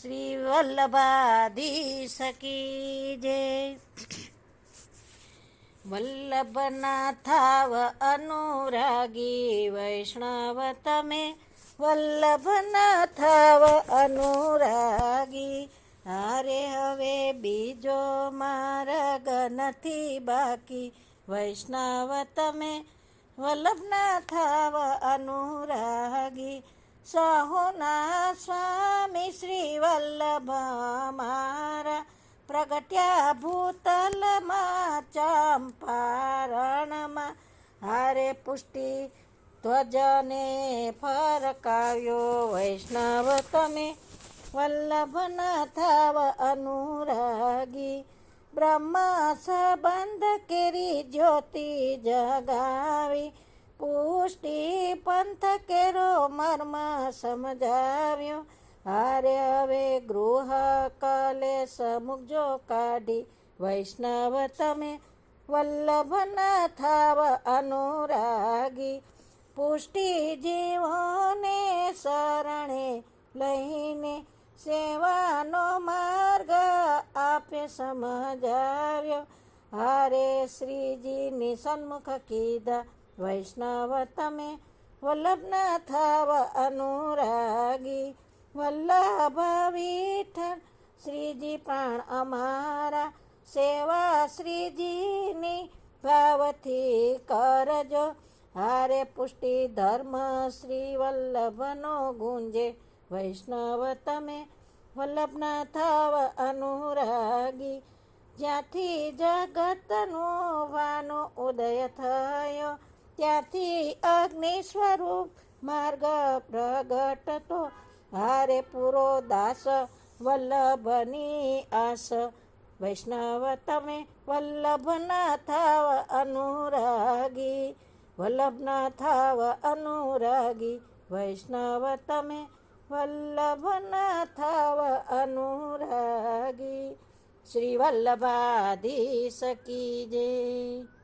શ્રી વલ્લભાધીશ કી જય. વલ્લભના થાવ અનુરાગી વૈષ્ણવ તમે. વલ્લભના થાવ અનુરાગી. હારે હવે બીજો માર્ગ નથી બાકી. વૈષ્ણવ તમે. વલ્લભના થાવ અનુરાગી. સહોના સ્વામી શ્રી વલ્લભ મારા પ્રગટ્યા ભૂતલમાં ચંપારણમાં હારે પુષ્ટિ ધ્વજને ફરકાવ્યો વૈષ્ણવ તમે વલ્લભ થાવ અનુરાગી બ્રહ્મ સંબંધ કેરી જ્યોતિ જગાવી પુષ્ટિ પંથ કેરો મર્મ સમજાવ્યો. હારે હવે ગૃહ કાલે સમુજો કાઢી. વૈષ્ણવ તમે વલ્લભ ન થાવ અનુરાગી. પુષ્ટિ જીવોને શરણે લઈને સેવાનો માર્ગ આપે સમજાવ્યો. હારે શ્રીજીની સન્મુખ કીધા, વૈષ્ણવ તમે વલ્લભના થાવ અનુરાગી વલ્લભ વિઠ્ઠલ શ્રીજી પ્રાણ અમારા સેવા શ્રીજીની ભાવથી કરજો. હારે પુષ્ટિ ધર્મ શ્રી વલ્લભનો ગુંજે. વૈષ્ણવ તમે વલ્લભના થાવ અનુરાગી, જ્યાંથી જગતનો વાનો ઉદય થયો. ત્યાંથી અગ્નિ સ્વરૂપ માર્ગ પ્રગટતો. હારે પૂરો દાસ વલ્લભની આસ. વૈષ્ણવ તમે વલ્લભના થાવ અનુરાગી. વલ્લભના થાવ અનુરાગી. વૈષ્ણવ તમે વલ્લભના થાવ અનુરાગી. શ્રી વલ્લભાધી સકી જય.